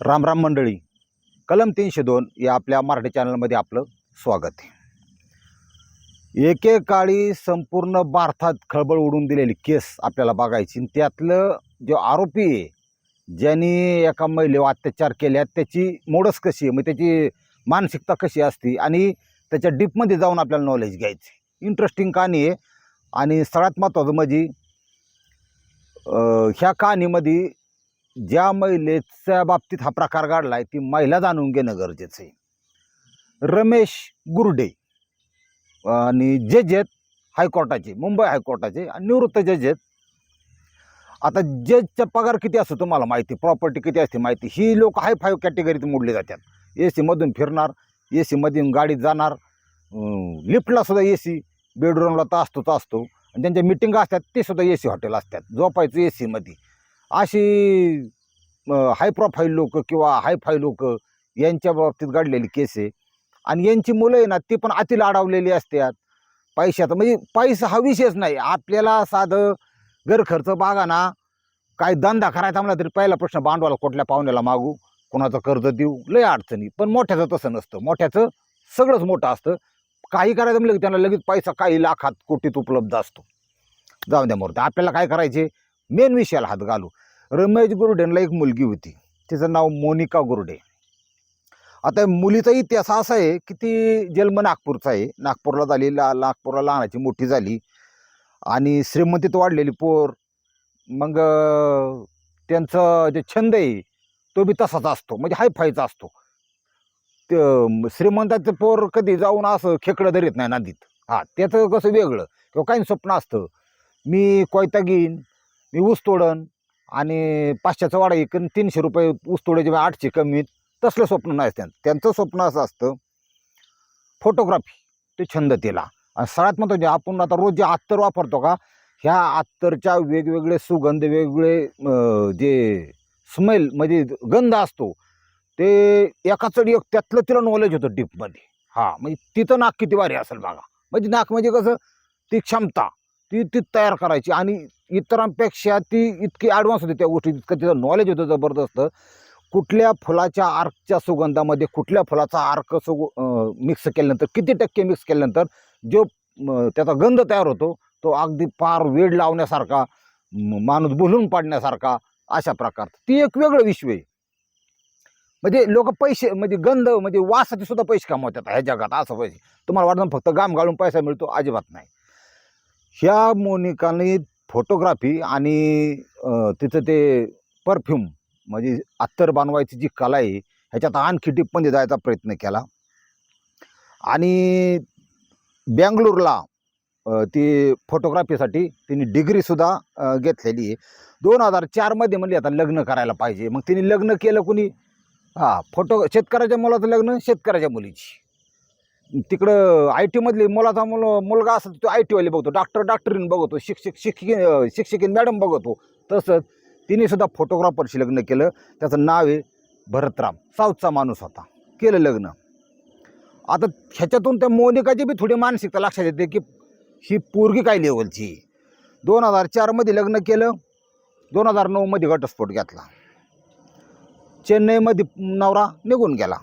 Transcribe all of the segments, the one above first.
राम राम मंडळी कलम तीनशे दोन या आपल्या मराठी चॅनलमध्ये आपलं स्वागत आहे. एकेकाळी संपूर्ण भारतात खळबळ उडून दिलेली केस आपल्याला बघायची आणि त्यातलं जो आरोपी आहे ज्यांनी एका महिलेवर अत्याचार केल्या त्याची मोडस कशी आहे? मग त्याची मानसिकता कशी असते? आणि त्याच्या डीपमध्ये जाऊन आपल्याला नॉलेज घ्यायची इंटरेस्टिंग कहाणी आहे. आणि सगळ्यात महत्त्वाचं म्हणजे ह्या कहाणीमध्ये ज्या महिलेच्या बाबतीत हा प्रकार घडला आहे ती महिला जाणून घेणं गरजेचं आहे. रमेश गुरडे आणि जज आहेत हायकोर्टाचे मुंबई हायकोर्टाचे आणि निवृत्त जज आहेत आता जजचा पगार किती असतो तुम्हाला माहिती? प्रॉपर्टी किती असते माहिती? ही लोक हाय फाय कॅटेगरीत मोडली जातात. ए सीमधून फिरणार ए सीमधून गाडीत जाणार लिफ्टला सुद्धा ए सी बेडरूमला तर असतोच असतो. आणि त्यांच्या मिटिंग असतात ते सुद्धा ए सी हॉटेल असतात. झोपायचं ए सीमध्ये अशी हाय प्रोफाईल लोक किंवा हाय फाय लोक यांच्या बाबतीत घडलेली केस आहे. आणि यांची मुलं आहे ना ती पण अतिला अडवलेली असतात. पैशात म्हणजे पैसा हा विषयच नाही. आपल्याला साधं गरखर्च बागा ना काय धंदा करायचा म्हणला तरी पहिला प्रश्न भांडवल कुठल्या पाहुण्याला मागू? कोणाचं कर्ज देऊ? लय अडचणी. पण मोठ्याचं तसं नसतं. मोठ्याचं सगळंच मोठं असतं. काही करायचं म्हणलं की त्यांना लगेच पैसा काही लाखात कोटीत उपलब्ध असतो. जाऊ द्या मोरते आपल्याला काय करायचे? मेन विषयाला हात घालू. रमेश गुरुडेंना एक मुलगी होती. तिचं नाव मोनिका गुरुडे. आता मुलीचा इतिहास असा आहे की ती जन्म नागपूरचा आहे. नागपूरला झाली ला नागपूरला लहानाची मोठी झाली. आणि श्रीमंतीत वाढलेली पोर. मग त्यांचं जे छंद आहे तो बी तसाच असतो. म्हणजे हायफायचा असतो. ते श्रीमंताचं पोर कधी जाऊन असं खेकडं धरीत नाही नदीत. हां त्याचं कसं वेगळं. किंवा काही स्वप्न असतं. मी कोयता घेईन मी ऊस तोडन आणि पाचशेचा वाडा इकन तीनशे रुपये ऊस तोडायचे आठशे कमीत तसलं स्वप्न नाही त्यांचं. त्यांचं स्वप्न असं असतं फोटोग्राफी ते छंद तिला. आणि सगळ्यात महत्त्वाचे म्हणजे आपण आता रोज जे अत्तर वापरतो का ह्या अत्तरच्या वेगवेगळे सुगंध वेगवेगळे जे स्मेल म्हणजे गंध असतो ते एका एक त्यातलं तिला नॉलेज होतं डीपमध्ये हां म्हणजे तिथं नाक किती भारी असेल बघा. म्हणजे नाक म्हणजे कसं ती क्षमता. ती ती तयार करायची. आणि इतरांपेक्षा ती इतकी ॲडव्हान्स होती त्या गोष्टी इतकं तिचं नॉलेज होतं जबरदस्त. कुठल्या फुलाच्या आर्कच्या सुगंधामध्ये कुठल्या फुलाचा आर्क सुगु मिक्स केल्यानंतर किती टक्के मिक्स केल्यानंतर जो त्याचा गंध तयार होतो तो अगदी फार वेळ लावण्यासारखा माणूस बोलून पाडण्यासारखा अशा प्रकार ती एक वेगळं विश्व आहे. म्हणजे लोक पैसे म्हणजे गंध म्हणजे वासाचे सुद्धा पैसे कमावतात ह्या जगात. असं पैसे. तुम्हाला वाटतं फक्त गाम घालून पैसा मिळतो? अजिबात नाही. ह्या मोनिकाने फोटोग्राफी आणि तिचं ते परफ्यूम म्हणजे अत्तर बनवायची जी कला आहे ह्याच्यात आणखी टिप्पणी जायचा प्रयत्न केला. आणि बँगलोरला ती फोटोग्राफीसाठी तिने डिग्रीसुद्धा घेतलेली आहे. दोन हजार चारमध्ये म्हणली आता लग्न करायला पाहिजे. मग तिने लग्न केलं कुणी? हां फोटो शेतकऱ्याच्या मुलाचं लग्न शेतकऱ्याच्या मुलीची. तिकडं आय टीमधली मुलाचा मुल मुलगा असं तो आय टीवाले बघतो. डॉक्टर डॉक्टरीन बघतो शिक्षक शिक्षिके शिक्षिकेन मॅडम बघतो. तसंच तिने सुद्धा फोटोग्राफरशी लग्न केलं. त्याचं नाव आहे भरतराम. साऊथचा माणूस होता. केलं लग्न. आता ह्याच्यातून त्या मोनिकाची बी थोडी मानसिकता लक्षात येते की ही पोरगी काय लेवलची दोन हजार चारमध्ये लग्न केलं. दोन हजार नऊमध्ये घटस्फोट घेतला. चेन्नईमध्ये नवरा निघून गेला.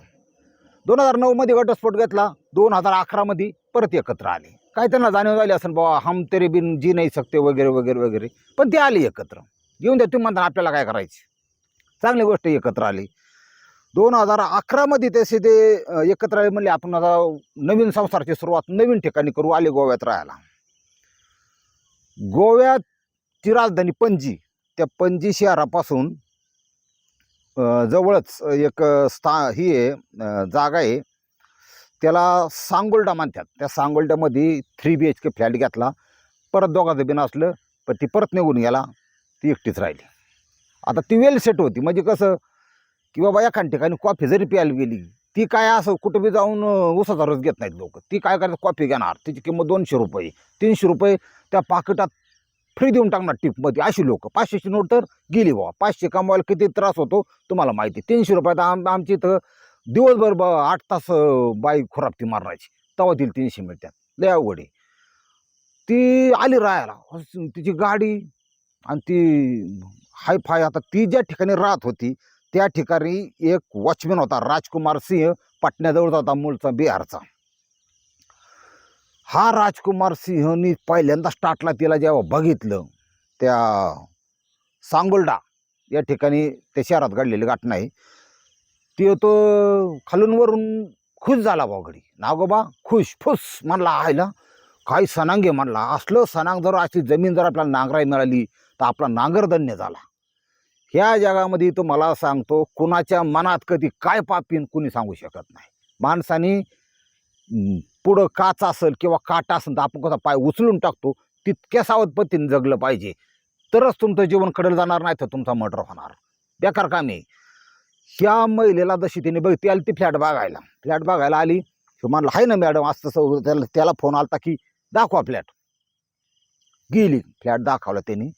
दोन हजार नऊमध्ये घटस्फोट घेतला दोन हजार अकरामध्ये परत एकत्र आले. काय त्यांना जाणीव झाली असेल बाबा हम तेरे बिन जी नाही सकते वगैरे वगैरे वगैरे. पण ते आले एकत्र. येऊन द्या तुम्ही म्हणता आपल्याला काय करायची? चांगली गोष्ट एकत्र आली. दोन हजार अकरामध्ये तसे ते एकत्र आले म्हणले आपण आता नवीन संसाराची सुरुवात नवीन ठिकाणी करू आले गोव्यात राहायला. गोव्याची राजधानी पणजी. त्या पणजी शहरापासून जवळच एक स्था ही आहे जागा आहे. त्याला सांगोल्डा म्हणतात. त्या सांगोल्ड्यामध्ये three B H K flat घेतला. परत दोघाचं बिन असलं पण ती परत निघून गेला ती एकटीच राहिली. आता ती वेल सेट होती. म्हणजे कसं की बाबा एखाद्या ठिकाणी कॉफी जरी प्यायला गेली ती काय असं कुठं बी जाऊन ऊसाचा रस घेत नाहीत लोक. ती काय करतात कॉफी घेणार. तिची किंमत दोनशे रुपये तीनशे रुपये त्या पाकिटात फ्री देऊन टाकणार टिपमध्ये. अशी लोक. पाचशेची नोट तर गेली बाबा. पाचशे कमवायला किती त्रास होतो तुम्हाला माहिती. तीनशे रुपयात आम आमची इथं दिवसभर ब आठ तास अं, बाई खुरापती मारायची तेव्हा दिली तीनशे मिळतात लय अवघड आहे. ती आली राहायला. तिची गाडी आणि ती हाय फाय आता ती ज्या ठिकाणी राहत होती त्या ठिकाणी एक वॉचमॅन होता राजकुमार सिंह पाटण्याजवळचा होता मूळचा बिहारचा. हा राजकुमार सिंहनी पहिल्यांदा स्टार्टला तिला जेव्हा बघितलं त्या सांगोलडा या ठिकाणी त्या शहरात घडलेली घटना आहे. ती तो खालून वरून खुश झाला घडी नागोबा खुश फुस म्हणला आयला काही सणांगे म्हणला. असलं सणांग जर अशी जमीन जर आपल्याला नांगराई मिळाली तर आपला नांगरधन्य झाला. ह्या जगामध्ये तो मला सांगतो कुणाच्या मनात कधी काय पापीन कुणी सांगू शकत नाही. माणसाने पुढं काच असेल किंवा काटा असेल तर आपण कसा पाय उचलून टाकतो तितक्या सावध पद्धतीने जगलं पाहिजे. तरच तुमचं जीवन कडेल जाणार नाही तर तुमचा मर्डर होणार. बेकार का आहे. ह्या महिलेला जशी तिने बघ ती आली ती फ्लॅट बघायला. फ्लॅट बघायला आली म्हणलं आहे ना मॅडम असं तसं त्याला त्याला फोन आलता की दाखवा फ्लॅट. गेली. फ्लॅट दाखवला त्यांनी.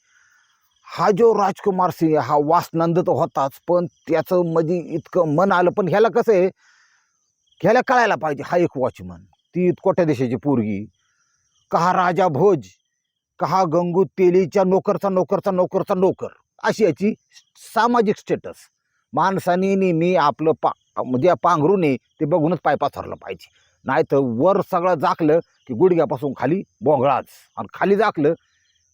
हा जो राजकुमार सिंह हा वासनंद तर होताच पण त्याचं म्हणजे इतकं मन आलं. पण ह्याला कसं आहे ह्याला कळायला पाहिजे हा एक वॉचमन. ती कोट्या देशाची पोरगी. कहा राजा भोज कहा गंगू तेलीच्या नोकरचा नोकरचा नोकरचा नोकर. अशी याची सामाजिक स्टेटस माणसाने नेहमी आपलं पा म्हणजे पांघरूने ते बघूनच पाय पाथरलं पाहिजे. नाही तर वर सगळं जाकलं की गुडघ्यापासून खाली बोंगळाच. आणि खाली जाकलं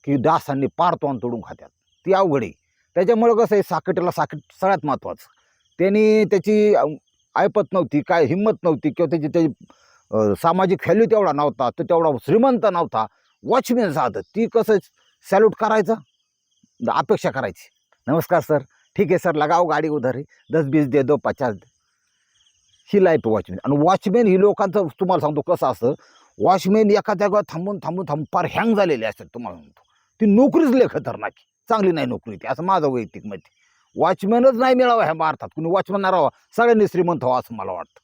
की डासांनी पार तोंड तोडून खात्यात. ती अवघड आहे. त्याच्यामुळं कसं आहे साकटीला साकट सगळ्यात महत्त्वाचं त्यांनी त्याची ऐपत नव्हती काय हिंमत नव्हती किंवा त्याची त्याची सामाजिक व्हॅल्यू तेवढा नव्हता तो तेवढा श्रीमंत नव्हता. वॉचमॅन साधं ती कसं सॅल्यूट करायचं? अपेक्षा करायची. नमस्कार सर ठीक आहे सर लगाव गाडी उधारी. दस बीस दे दो पचास दे. ही लाईफ वॉचमॅन आणि वॉचमॅन ही लोकांचं तुम्हाला सांगतो कसं असतं? वॉचमॅन एका जागेवर थांबून थांबून थांबून फार हँग झालेले असतात तुम्हाला सांगतो. ती नोकरीच लय खतरनाक चांगली नाही नोकरी ती असं माझं वैयक्तिक मत वॉचमॅनच नाही मिळावं ह्या भारतात. कुणी वॉचमॅन नाही राहावा. सगळ्यांनी श्रीमंत व्हावं असं मला वाटतं.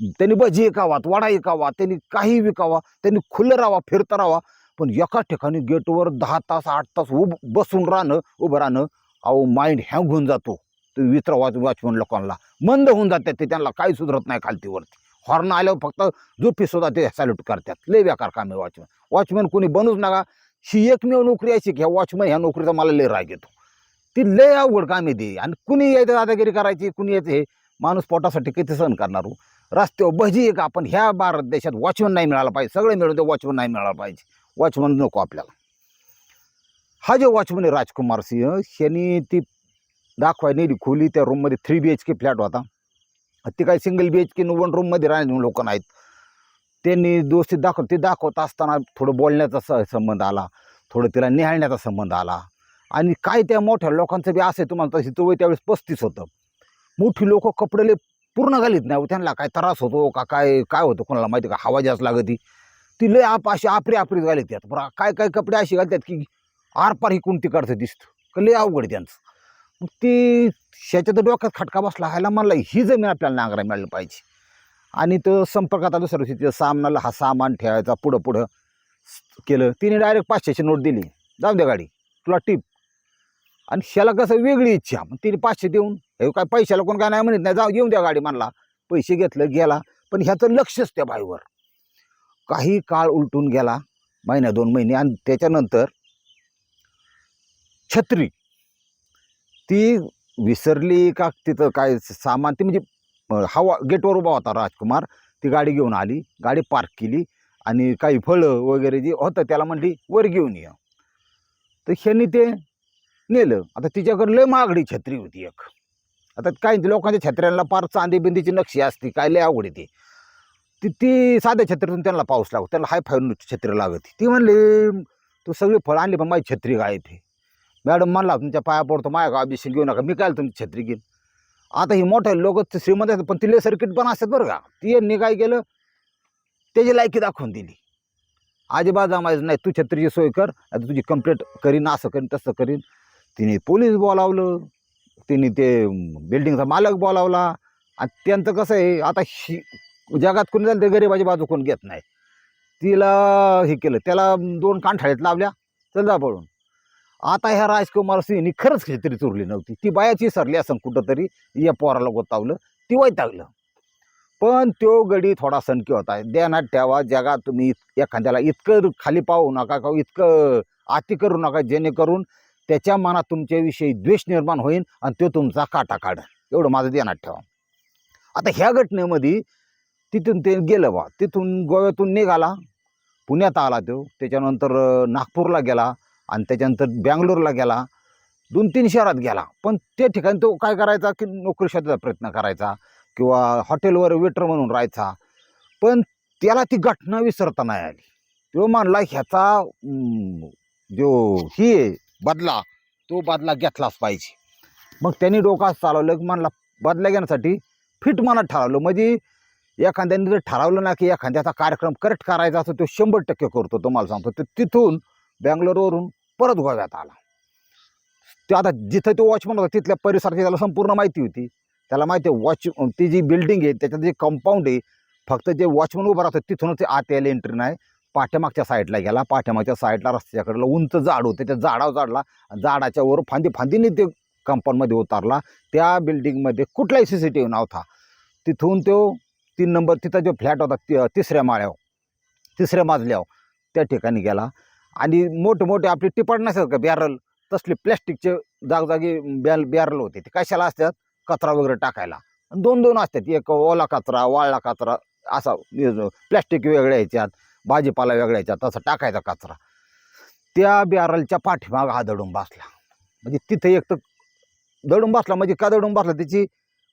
त्यांनी भजी विकावात वडा विकावा त्यांनी काही विकावा त्यांनी खुलं राहावा फिरता राहावा. पण एका ठिकाणी गेटवर दहा तास आठ तास उभ बसून राहणं उभं राहणं अहो माइंड हँग होऊन जातो. ते वित्र वाच वॉचमन लोकांना. मंद होऊन जातात ते त्यांना काही सुधरत नाही खालतीवरती. हॉर्न आल्यावर फक्त झोपी सुद्धा ते सॅल्यूट करतात. लय बेकार काम आहे वॉचमन वॉचमॅन कोणी बनूच नका. ही एकमेव नोकरी अशी की ह्या वॉचमन ह्या नोकरीचा मला लय राग येतो. ती लय अवघड काम आहे ते. आणि कुणी यायचं दादागिरी करायची कुणी यायचं हे? माणूस पोटासाठी किती सहन करणार हो? रस्त्यावर भजी का आपण ह्या भारत देशात वॉचमन नाही मिळाला पाहिजे. सगळे मिळून ते वॉचमन नाही मिळाला पाहिजे. वॉचमन नको आपल्याला. हा जो वॉचमन आहे राजकुमार सिंह ह्यांनी ती दाखवाय नेली खोली त्या रूममध्ये three B H K flat होता. ती काही single B H K one रूममध्ये राहणारे लोक नाहीत. त्यांनी दोस्ती दाखव ते दाखवत असताना थोडं बोलण्याचा स संबंध आला. थोडं तिला निहाळण्याचा संबंध आला. आणि काय त्या मोठ्या लोकांचं बी असं आहे तुम्हाला तशी तो वय त्यावेळेस पस्तीस होतं. मोठी लोक कपडेले पूर्ण घालीत नाही. त्यांना काय त्रास होतो का काय काय होतं कोणाला माहिती का? हवा जास्त लागती. ती लय आप अशी आपरी आपरी घालीत त्यात. बरं काय काय कपडे असे घालतात की आरपार ही कोणती काढतं दिसतं. का लय अवघड आहे त्यांचं. मग ती शेच्या तर डोक्यात खटका बसला. ह्याला म्हणला ही जमीन आपल्याला नांगरा मिळाली पाहिजे. आणि तो संपर्कात आला सर्व तिथं सामनाला हा सामान ठेवायचा पुढं पुढं केलं. तिने डायरेक्ट पाचशेची नोट दिली. जाऊ द्या गाडी तुला टीप. आणि ह्याला कसं वेगळी इच्छा. मग तिने पाचशे देऊन हे काय पैशाला कोण काय नाही म्हणत नाही जाऊ येऊन द्या गाडी म्हणला. पैसे घेतलं गेला. पण ह्याचं लक्षच त्या बाईवर. काही काळ उलटून गेला महिना दोन महिने आणि त्याच्यानंतर छत्री. ती विसरली का तिथं काय सामान ती म्हणजे हवा गेटवर उभा होता राजकुमार. ती गाडी घेऊन आली गाडी पार्क केली आणि काही फळं वगैरे जे होतं त्याला म्हणली वर घेऊन ये. तर ह्यांनी ते नेलं. आता तिच्याकडे लय महागडी छत्री होती एक. आता काही लोकांच्या छत्र्यांना पार चांदी बिंदीची नक्षी असते काय लय आवड येते ती. ती साध्या छत्रीतून त्यांना पाऊस लागतो त्याला हाय फाय छत्री लागत. ती म्हणली तू सगळी फळं आणली पण माझी छत्री काय ते मॅडम म्हणला तुमच्या पाया पडतो माझ्या गाव अभिषेक घेऊ नका मी काय तुमची छत्री घेईन? आता ही मोठे लोक श्रीमंत आहेत पण तिले सर्किट पण असतात बरं का. ती यांनी काय केलं? त्याची लायकी दाखवून दिली. अजिबात जमायचं नाही तू छत्रीची सोय कर आता तुझी कंप्लेंट करीन असं करीन तसं करीन. तिने पोलीस बोलावलं. तिने ते बिल्डिंगचा मालक बोलावला. आणि त्यांचं कसं आहे आता ही जगात कोणी झालं ते गरीबाची बाजू कोण घेत नाही. तिला हे केलं त्याला दोन कांठाळीत लावल्या चल जा पळून. आता ह्या राजकुमार सिंहनी खरंच छत्री चुरली नव्हती. ती बायाची सरली असं कुठंतरी या पोराला गोतावलं ती वैतागलं. पण तो गडी थोडा सणकी होता. ध्यानात ठेवा जगात तुम्ही इत- एखाद्याला इतकं खाली पाहू नका का इतकं आती करू नका जेणेकरून त्याच्या मनात तुमच्याविषयी द्वेष निर्माण होईल आणि तो तुमचा काटा काढेल. एवढं माझं ध्यानात ठेवा. आता ह्या घटनेमध्ये तिथून ते गेलं बा. तिथून गोव्यातून निघाला. पुण्यात आला तो. त्याच्यानंतर नागपूरला गेला आणि त्याच्यानंतर बँगलोरला गेला. दोन तीन शहरात गेला. पण त्या ठिकाणी तो काय करायचा की नोकरी शोधायचा प्रयत्न करायचा किंवा हॉटेलवर वेटर म्हणून राहायचा. पण त्याला ती घटना विसरता नाही आली. तो मानला ह्याचा जो ही आहे बदला तो बदला घेतलाच पाहिजे. मग त्यांनी डोकं चालवलं की म्हणला बदला घेण्यासाठी फिट मनात ठरवलं. म्हणजे एखाद्याने जर ठरवलं ना की एखाद्याचा कार्यक्रम करेक्ट करायचा असतो तो शंभर टक्के करतो तुम्हाला सांगतो. तर तिथून बँगलोरवरून परत गोव्यात आला. ते आता जिथं तो वॉचमन होता तिथल्या परिसराची त्याला संपूर्ण माहिती होती. त्याला माहिती आहे वॉच ती जी बिल्डिंग आहे त्याच्यात जे कंपाऊंड आहे फक्त जे वॉचमन उभं राहतं तिथूनच ते आत यायला एंट्री नाही. पाठ्यामागच्या साईडला गेला. पाठ्यामागच्या साईडला रस्त्याकडलं उंच झाड होते. त्या झाडावर चढला झाडाच्या वर फांदी फांदीने ते कंपाऊंडमध्ये उतारला. त्या बिल्डिंगमध्ये कुठलाही सी सी टी व्ही नव्हता. तिथून तो तीन नंबर तिथं जो फ्लॅट होता ति- तिसऱ्या माळ्यावर तिसऱ्या माजल्यावर त्या ठिकाणी गेला. आणि मोठे आपली टिपट नसतात का? बॅरल. तसले प्लॅस्टिकचे जागजागी बॅल बॅरल होते. ते कशाला असतात? कचरा वगैरे टाकायला. दोन दोन असतात. एक ओला कचरा वाळला कचरा असा प्लॅस्टिक वेगळ्या ह्याच्यात. भाजीपाला वेगळ्याचा तसा टाकायचा कचरा. त्या बॅरलच्या पाठीमाग हा दडून बसला. म्हणजे तिथे एक तर दडून बसला म्हणजे का दडून बसला? त्याची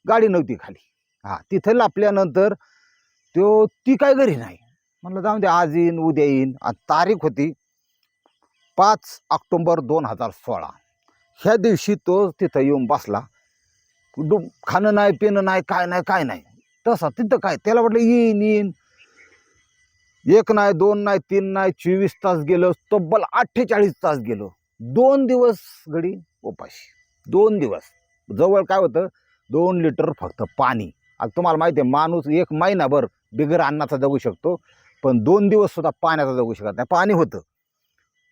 गाडी नव्हती खाली. हां तिथं लापल्यानंतर तो ती काय घरी नाही. म्हणलं जाऊन दे आज येईन उद्या येईन. आणि तारीख होती पाच ऑक्टोंबर दोन हजार सोळा. ह्या दिवशी तो तिथं येऊन बसला. डु खाणं नाही पिणं नाही काय नाही काय नाही. तसा तिथं काय? त्याला वाटलं येईन येईन. एक नाही दोन नाही तीन नाही चोवीस तास गेलो तब्बल अठ्ठेचाळीस तास गेलो. दोन दिवस घडी उपाशी. दोन दिवस. जवळ काय होतं? दोन लिटर फक्त पाणी. आता तुम्हाला माहिती आहे माणूस एक महिनाभर बिगर अन्नाचा जगू शकतो पण दोन दिवस सुद्धा पाण्याचा जगू शकत नाही. पाणी होतं.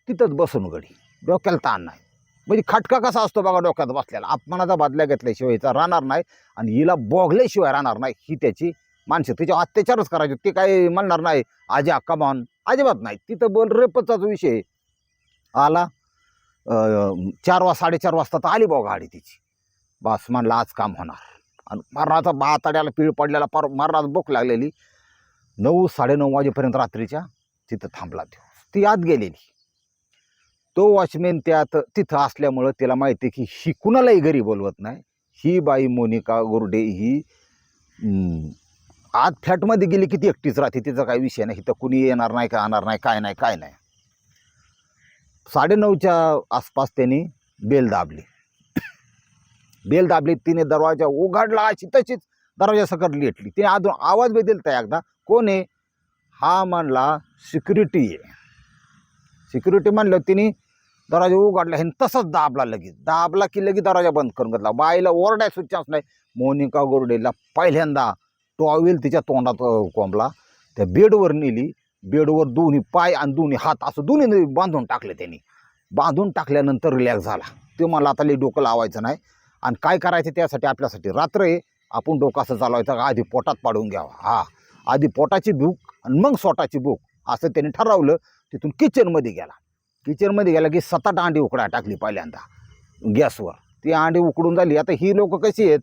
तिथंच बसून घडी. डोक्याला ताण नाही. म्हणजे खटका कसा असतो बघा डोक्यात बसलेला. अपमानाचा बदल्या घेतल्याशिवाय हिचा राहणार नाही आणि हिला बोगल्याशिवाय राहणार नाही ही त्याची माणसं तिच्या अत्याचारच करायचे. ते काही म्हणणार नाही. आजी अक्का मान अजिबात नाही. तिथं बोल रेपचाच विषय. आला. चार वाज साडेचार वाजता तर आली बघा गाडी तिची. बस म्हणलं आज काम होणार. आणि मरणाचा बाताड्याला पीळ पडलेला पार मरणात बोक लागलेली. नऊ साडेनऊ वाजेपर्यंत रात्रीच्या तिथं थांबला तो. ती आत गेलेली. तो वॉचमॅन त्यात तिथं असल्यामुळं तिला माहिती आहे की ही कुणालाही घरी बोलवत नाही. ही बाई मोनिका गुर्डे ही आत फ्लॅटमध्ये गेली की ती एकटीच राहते तिचा काही विषय नाही. इथं कुणी येणार नाही का आणणार नाही काय नाही काय नाही. साडेनऊच्या आसपास त्यांनी बेल दाबली. बेल दाबली तिने दरवाजा उघडला अशी तशीच दरवाजा सकट लेटली. तिने अजून आवाज बी दिला एकदा. कोण आहे? हा म्हणला सिक्युरिटी आहे. सिक्युरिटी म्हणलं तिने दरवाजा उघडला हे तसंच दाबला लगेच. दाबला की लगेच दरवाजा बंद करून घेतला. बाईला ओरडायचं चान्स नाही. मोनिका गोरडेला पहिल्यांदा टॉवेल तिच्या तोंडात कोंबला. त्या बेडवर नेली. बेडवर दोन्ही पाय आणि दोन्ही हात असं दोन्ही बांधून टाकले त्यांनी. बांधून टाकल्यानंतर रिलॅक्स झाला. ते मला आता लई डोकं लावायचं नाही आणि काय करायचं त्यासाठी आपल्यासाठी? रात्र आहे. आपण डोकं असं चालवायचं का? आधी पोटात पाडून घ्यावा. हा. आधी पोटाची भूक आणि मग स्वतःची भूक. असं त्याने ठरवलं. तिथून किचनमध्ये गेला. किचनमध्ये गेला की सतत अंडी उकडा टाकली पहिल्यांदा. गॅसवर. ती अंडी उकडून झाली. आता ही लोक कशी आहेत?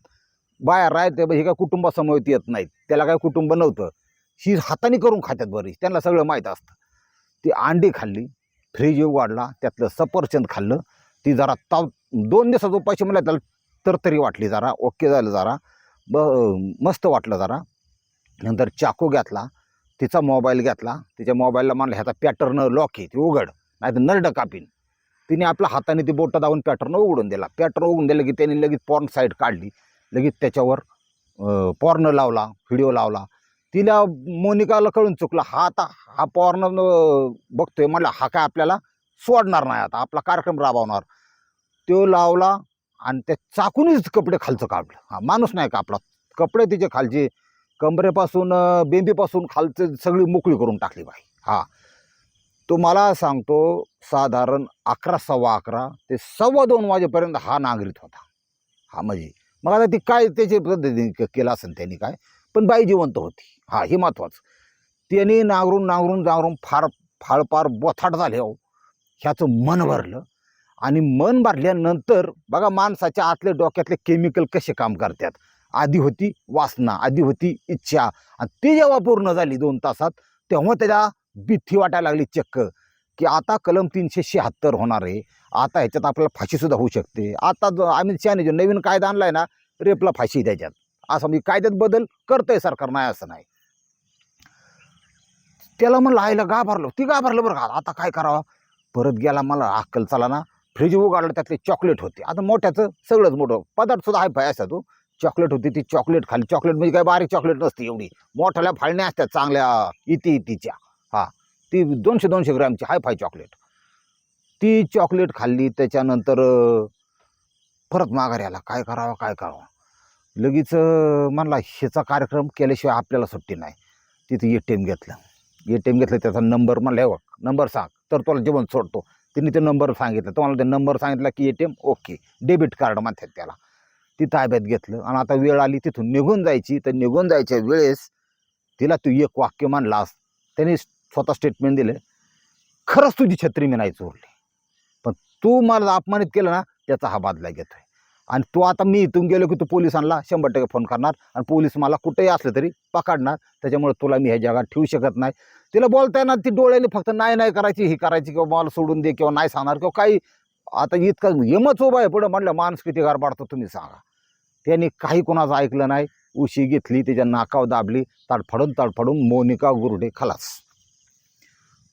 बाहेर राहते हे काय कुटुंबासमोर येत नाहीत. त्याला काय कुटुंब नव्हतं. ही हाताने करून खात्यात बरी त्यांना सगळं माहीत असतं. ती अंडी खाल्ली फ्रीज उघडला त्यातलं सफरचंद खाल्लं. ती जरा ताव दोन दिवसात उपाशी मला त्याला तरतरी वाटली जरा ओके झालं जरा. ब मस्त वाटलं जरा. नंतर चाकू घेतला तिचा मोबाईल घेतला. तिच्या मोबाईलला म्हणलं ह्याचा पॅटर्न लॉक आहे ती उघड नाही तर नरड कापीन. तिने आपल्या हाताने ती बोटं दाबून पॅटर्न उघडून दिला. पॅटर्न उघडून दिलं की त्याने लगेच पॉर्न साईड काढली. लगेच त्याच्यावर पॉर्न लावला व्हिडिओ लावला. तिला मोनिकाला कळून चुकलं हा आता हा पॉर्न बघतोय म्हणलं हा काय आपल्याला सोडणार नाही आता आपला कार्यक्रम राबवणार. तो लावला आणि त्या चाकूनच कपडे खालचं काढलं. हा माणूस नाही का आपला कपडे तिचे खालचे कमरेपासून बेंबीपासून खालचे सगळी मोकळी करून टाकली बाई. हा. तो मला सांगतो साधारण अकरा सव्वा अकरा ते सव्वा दोन वाजेपर्यंत हा नागरिक होता. हा म्हणजे मग आता ती काय त्याची पद्धतीने केलं असेल त्यांनी काय? पण बाई जिवंत होती. हा हे महत्त्वाचं त्यांनी नांगरून नांगरून नांगरून फार फाळफार बोथाट झाले हो. ह्याचं मन भरलं. आणि मन भरल्यानंतर बघा माणसाच्या आतल्या डोक्यातले केमिकल कसे काम करतात. आधी होती वासना आधी होती इच्छा. आणि ती जेव्हा पूर्ण झाली दोन तासात तेव्हा त्याला भीती वाटायला लागली चक्क. की आता कलम तीनशे शहात्तर होणार आहे. आता ह्याच्यात आपल्याला फाशीसुद्धा होऊ शकते. आता जो अमित शहाने जो नवीन कायदा आणलाय ना रेपला फाशी त्याच्यात. असं म्हणजे कायद्यात बदल करतंय सरकार नाही असं नाही. त्याला म्हणलं आईला गाभारलो ती गाभारलं बरं का. आता काय करावं? परत गेला मला अक्कल चला ना. फ्रीज उघडलं त्यातले चॉकलेट होते. आता मोठ्याचं सगळंच मोठं. पदार्थ सुद्धा हाय फाय असतात तो. चॉकलेट होती ती चॉकलेट खाली. चॉकलेट म्हणजे काय? बारीक चॉकलेट नसते एवढी. मोठ्याल्या फाळण्या असतात चांगल्या. इती इतीच्या. हा. ती दोनशे दोनशे ग्रॅमची हाय फाय चॉकलेट. ती चॉकलेट खाल्ली त्याच्यानंतर परत माघारी आला. काय करावं काय करावं लगेच म्हणला ह्याचा कार्यक्रम केल्याशिवाय आपल्याला सुट्टी नाही. तिथे ए टी एम घेतलं. ए टी एम घेतलं त्याचा नंबर म्हणला हे नंबर सांग. तर तुला जेवण सोडतो. तिने ते नंबर सांगितलं. तुम्हाला ते नंबर सांगितला की A T M okay debit card म्हणतात त्याला. ती ताब्यात घेतलं. आणि आता वेळ आली तिथून निघून जायची. तर निघून जायच्या वेळेस तिला तू एक वाक्य मानलास त्याने स्वतः स्टेटमेंट दिलं. खरंच तुझी छत्री मी नाही चोरली. तू मला अपमानित केलं ना त्याचा हा बादला घेतोय. आणि तू आता मी इथून गेलो की तू पोलिसांना शंभर टक्के फोन करणार आणि पोलीस मला कुठेही असलं तरी पकडणार. त्याच्यामुळे तुला मी ह्या जगात ठेवू शकत नाही. तिला बोलता येणार ती डोळ्याने फक्त नाही नाही करायची ही करायची किंवा मला सोडून दे किंवा नाही सांगणार किंवा काही. आता इतकं यमच उभा आहे पुढं म्हणलं माणूस किती गार पाडतो तुम्ही सांगा. त्यांनी काही कोणाचं ऐकलं नाही उशी घेतली त्याच्या नाकाव दाबली ताडफडून ताडफडून मोनिका गुरुडे खलास.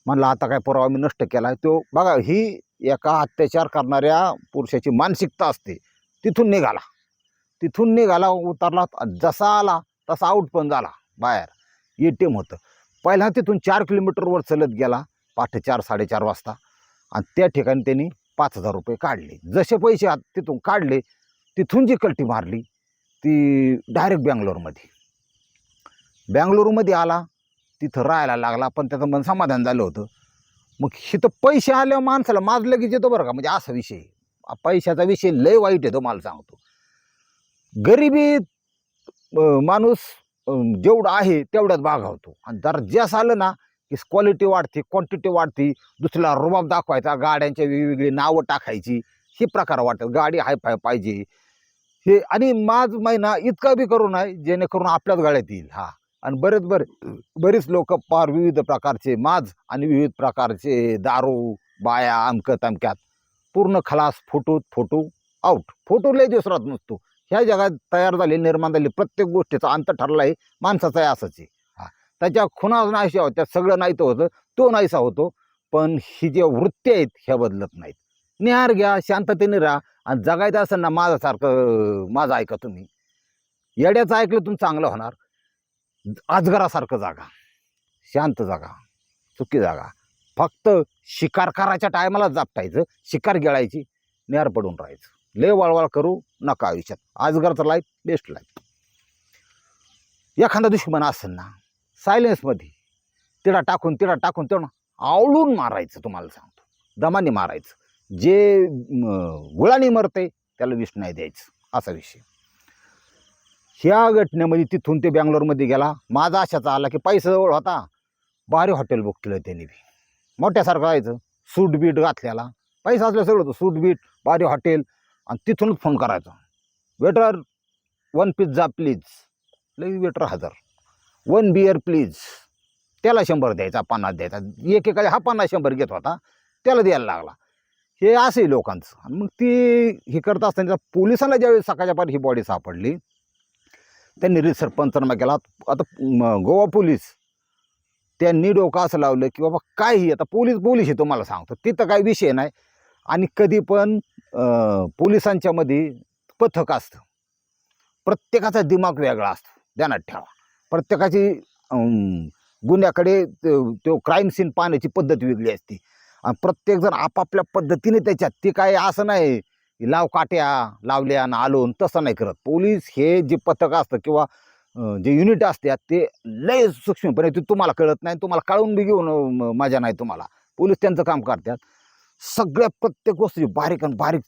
म्हणलं आता काय पुरावा मी नष्ट केला तो बघा ही एका अत्याचार करणाऱ्या पुरुषाची मानसिकता असते. तिथून निघाला. तिथून निघाला उतरला जसा आला तसा आऊट पण झाला. बाहेर. ए टी एम होतं. पहिला तिथून चार किलोमीटरवर चलत गेला पाठ चार साडेचार वाजता. आणि त्या ठिकाणी त्यांनी पाच हजार रुपये काढले. जसे पैसे तिथून काढले तिथून जी कल्टी मारली ती डायरेक्ट बँगलोरमध्ये. बँगलोरमध्ये आला तिथं राहायला लागला पण त्याचं मन समाधान झालं होतं. मग इथं पैसे आल्यावर माणसाला माझ लगेच येतो बरं का? म्हणजे असा विषय पैशाचा विषय लय वाईट येतो मला सांगतो. गरिबी माणूस जेवढं आहे तेवढ्यात भागावतो आणि दर्जास आलं ना की क्वालिटी वाढते क्वांटिटी वाढते दुसऱ्याला रुबाब दाखवायचा गाड्यांच्या वेगवेगळी नावं टाकायची हे प्रकार वाटतात गाडी हाय फाय पाहिजे. हे आणि माझ महिना इतका बी करू नये जेणेकरून आपल्याच गाड्यात येईल. हा. आणि बरेच बरे बरीच लोक पार विविध प्रकारचे माज आणि विविध प्रकारचे दारू बाया अमकत अमक्यात पूर्ण खलास फोटोत फोटो आउट फोटो लय दिवसरात नसतो. ह्या जगात तयार झाले निर्माण झाले प्रत्येक गोष्टीचा अंत ठरला आहे माणसाचा आहे असंच आहे. हा. त्याच्या खुणा नाहीशा होत्या सगळं नाहीतं होतं तो नाहीसा होतो पण ही जे वृत्ती आहेत ह्या बदलत नाहीत. निहार घ्या शांततेने राहा आणि जगायचं असेल ना माझ्यासारखं माझं ऐका तुम्ही. येड्याचं ऐकलं तुम्ही चांगलं होणार. अजगरासारखं जागा. शांत जागा. चुकी जागा. फक्त शिकार करायच्या टायमाला जापटायचं. शिकार गिळायची. नेर पडून राहायचं. लय वळवळ करू नका आयुष्यात. आजगरचं लाईफ बेस्ट लाईफ एखादा दुश्मन असेल ना सायलेन्समध्ये तिडा टाकून तिडा टाकून तेवढं आवळून मारायचं तुम्हाला सांगतो. दमाने मारायचं. जे गुळाने मरते त्याला विष नाही द्यायचं. असा विषय. ह्या घटनेमध्ये तिथून ते बँगलोरमध्ये गेला. माझा आशाचा आला की पैसा जवळ होता. भारी हॉटेल बुक केलं त्यांनी बी. मोठ्यासारखं जायचं सूट बीट घातल्याला पैसा असल्या सगळं होतं. सूट बीट भारी हॉटेल आणि तिथूनच फोन करायचा. वेटर वन पिझ्झा प्लीज लई वेटर हजर. वन बिअर प्लीज त्याला शंभर द्यायचा पन्नास द्यायचा. एकेकाळी हा पन्नास शंभर घेत होता. त्याला द्यायला लागला. हे असंही लोकांचं. आणि मग ती हे करत असताना पोलिसांना ज्यावेळी सकाळच्या पार ही बॉडी सापडली त्यांनी रिसर पंचनामा केला. आता गोवा पोलीस त्यांनी डोकं असं लावलं की बाबा काय ही आता पोलीस पोलीस आहे तुम्हाला सांगतो. तिथं काही विषय नाही. आणि कधी पण पोलिसांच्यामध्ये पोलिसांच्या मध्ये पथक असतं. प्रत्येकाचा दिमाग वेगळा असतो. ध्यानात ठेवा. प्रत्येकाची गुन्ह्याकडे तो तो क्राईम सीन पाहण्याची पद्धत वेगळी असते. आणि प्रत्येकजण आपापल्या पद्धतीने त्याच्यात ते काय असं नाही. लाव काट्या लावल्या आणि आलो न तसं नाही करत. पोलीस हे जे पथक असतं किंवा जे युनिट असतात ते लय सूक्ष्मपणे ते तुम्हाला कळत नाही तुम्हाला कळून बी घेऊन मजा नाही तुम्हाला. पोलीस त्यांचं काम करतात. सगळ्या प्रत्येक वस्तूची बारीक आणि बारीक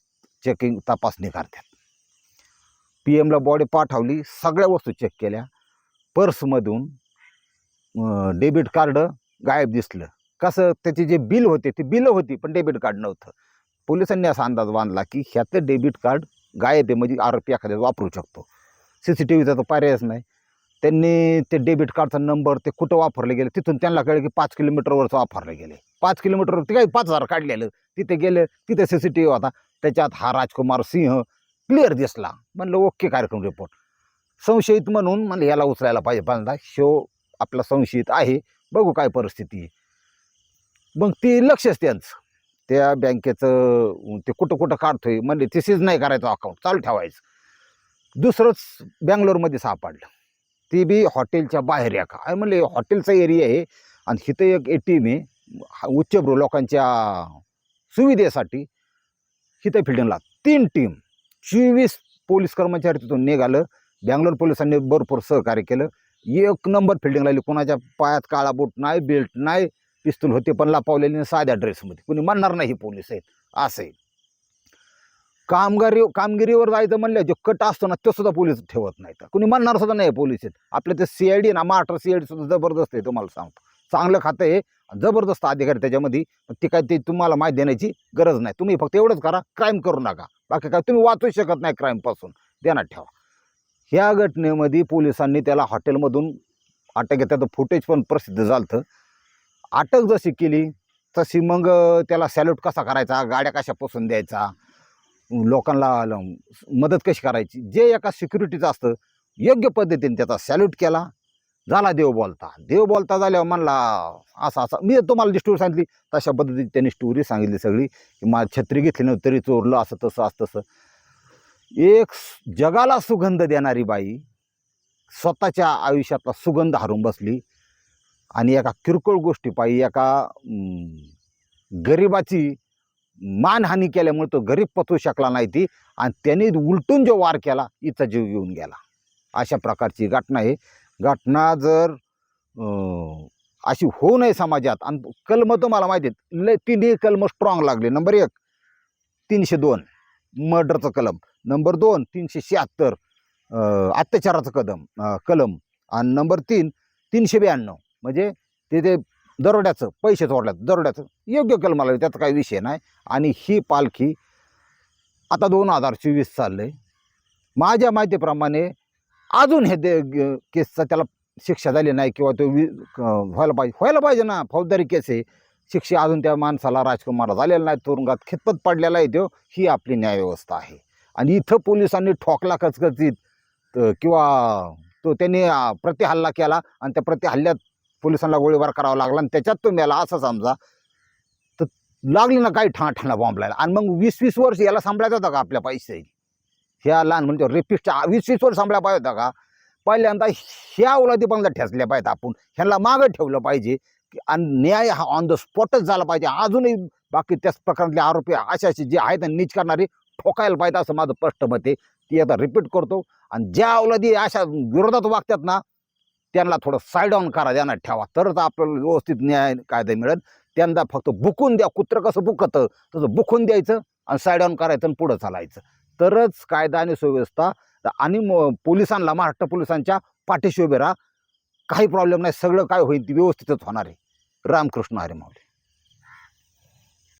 चेकिंग तपासणी करतात. पी एमला बॉडी पाठवली सगळ्या वस्तू चेक केल्या. पर्समधून डेबिट कार्ड गायब दिसलं. कसं त्याचे जे बिल होते ते बिलं होती पण डेबिट कार्ड नव्हतं. पोलिसांनी असा अंदाज बांधला की ह्याचं डेबिट कार्ड गायब आहे म्हणजे आरोपी एखाद्या वापरू शकतो. सी सी टी व्हीचा तर पर्यायच नाही. त्यांनी ते डेबिट कार्डचा नंबर ते कुठं वापरले गेले तिथून त्यांना कळलं की पाच किलोमीटरवरचं वापरले गेले. पाच किलोमीटरवर ते काही पाच हजार काढलेलं. तिथे गेले तिथे सी सी टी व्ही होता. त्याच्यात हा राजकुमार सिंह क्लिअर दिसला. म्हणलं ओके कार्यक्रम रिपोर्ट संशयित म्हणून म्हणलं याला उचलायला पाहिजे पहिल्यांदा शो आपला संशयित आहे. बघू काय परिस्थिती आहे. मग ती लक्षच त्यांचं. त्या बँकेचं ते कुठं कुठं काढतोय म्हणले ते सीज नाही करायचं अकाउंट चालू ठेवायचं. दुसरंच बँगलोरमध्ये सापडलं ती बी हॉटेलच्या बाहेर या का? म्हणले हॉटेलचा एरिया आहे आणि इथं एक ए टी एम आहे हा उच्चभ्रू लोकांच्या सुविधेसाठी हिथं फिल्डिंगला तीन टीम चोवीस पोलीस कर्मचारी तिथून निघालं. बँगलोर पोलिसांनी भरपूर सहकार्य केलं. एक नंबर फिल्डिंग लागली कोणाच्या पायात काळा बूट नाही बेल्ट नाही. पिस्तूल होते पण लपावलेले नाही साध्या ड्रेसमध्ये कुणी म्हणणार नाही हे पोलीस आहेत. असं आहे. कामगारी कामगिरीवर जायचं म्हणलं जो कट असतो ना तो सुद्धा पोलीस ठेवत नाही तर. कुणी म्हणणार सुद्धा नाही पोलीस आहेत. आपलं ते सी आय डी ना मार्टर सी आय डी सुद्धा जबरदस्त आहे तुम्हाला सांगतो. चांगलं खातं आहे जबरदस्त अधिकारी त्याच्यामध्ये. पण ते काय ते तुम्हाला माहिती देण्याची गरज नाही. तुम्ही फक्त एवढंच करा क्राईम करू नका. बाकी काय तुम्ही वाचू शकत नाही क्राईमपासून देण्यात ठेवा. ह्या घटनेमध्ये पोलिसांनी त्याला हॉटेलमधून अटक घेतल्याचं फुटेज पण प्रसिद्ध झालं अटक जशी केली तशी मग त्याला सॅल्यूट कसा करायचा गाड्या कशा पोसून द्यायचा लोकांना मदत कशी करायची जे एका सिक्युरिटीचं असतं योग्य पद्धतीने त्याचा सॅल्यूट केला. झाला देव बोलता. देव बोलता झाल्यावर म्हणला असा असा. मी तुम्हाला जी स्टोरी सांगितली तशा पद्धतीने त्यांनी स्टोरी सांगितली सगळी की मा छत्री घेतली नव्हती तरी चोरलं असं तसं असं तसं. एक जगाला सुगंध देणारी बाई स्वतःच्या आयुष्यातला सुगंध हरून बसली. आणि एका किरकोळ गोष्टीपायी एका गरिबाची मानहानी केल्यामुळे तो गरीब पचवू शकला नाही ती आणि त्याने उलटून जो वार केला इचा जीव घेऊन गेला. अशा प्रकारची घटना आहे. घटना जर अशी होऊ नये समाजात आणि कलम तुम्हाला माहिती आहेत लय तिन्ही कलम स्ट्रॉंग लागले. नंबर एक तीनशे दोन मर्डरचं कलम. नंबर दोन तीनशे शहात्तर अत्याचाराचं कदम कलम. आणि नंबर तीन तीनशे ब्याण्णव. म्हणजे ते ते दरोड्याचं पैसे चोरल्यात दरोड्याचं. योग्य केलं मला त्याचा काही विषय नाही. आणि ही पालखी आता दोन हजार चोवीस चाललं आहे माझ्या माहितीप्रमाणे अजून हे दे ग- केसचा त्याला शिक्षा झाली नाही किंवा तो वि क- व्हायला पाहिजे व्हायला पाहिजे ना. फौजदारी केस आहे. शिक्षा अजून त्या माणसाला राजकुमार झालेला नाही. तुरुंगात खितपत पडलेला आहे तो. ही आपली न्यायव्यवस्था आहे. आणि इथं पोलिसांनी ठोकला कचकचीत किंवा तो त्यांनी प्रतिहल्ला केला आणि त्या प्रतिहल्ल्यात पोलिसांना गोळीबार करावा लागला आणि त्याच्यात तो मेला असं समजा तर लागली ना काही ठाणा बॉम्बलायला आणि मग वीस वीस वर्ष याला सांभाळायचं होतं का आपल्या पैसे? ह्या लहान म्हणजे रेपिस्टच्या वीस वीस वर्ष सांभाळा पाहिजे होता का? पहिल्यांदा ह्या उलादी बंगला ठेचल्या पाहिजेत आपण. ह्यांना मागं ठेवलं पाहिजे की आणि न्याय हा ऑन द स्पॉटच झाला पाहिजे. अजूनही बाकी त्याच प्रकारातले आरोपी अशा असे जे आहेत नीच करणारे ठोकायला पाहिजे असं माझं स्पष्ट मत आहे. ती आता रिपीट करतो. आणि ज्या अवलादी अशा विरोधात वागतात ना त्यांना थोडं साईड ऑन करा त्यांना ठेवा. तरच आपल्याला व्यवस्थित न्याय कायदा मिळेल. त्यांना फक्त बुकून द्या. कुत्रं कसं बुकतं? तसं बुकून द्यायचं आणि साईड ऑन करायचं आणि पुढं चालायचं. तरच कायदा आणि सुव्यवस्था आणि म- पोलिसांना महाराष्ट्र पोलिसांच्या पाठीशी उभे राहा. काही प्रॉब्लेम नाही. सगळं काय होईल ती व्यवस्थितच होणार आहे. रामकृष्ण हरी माऊली.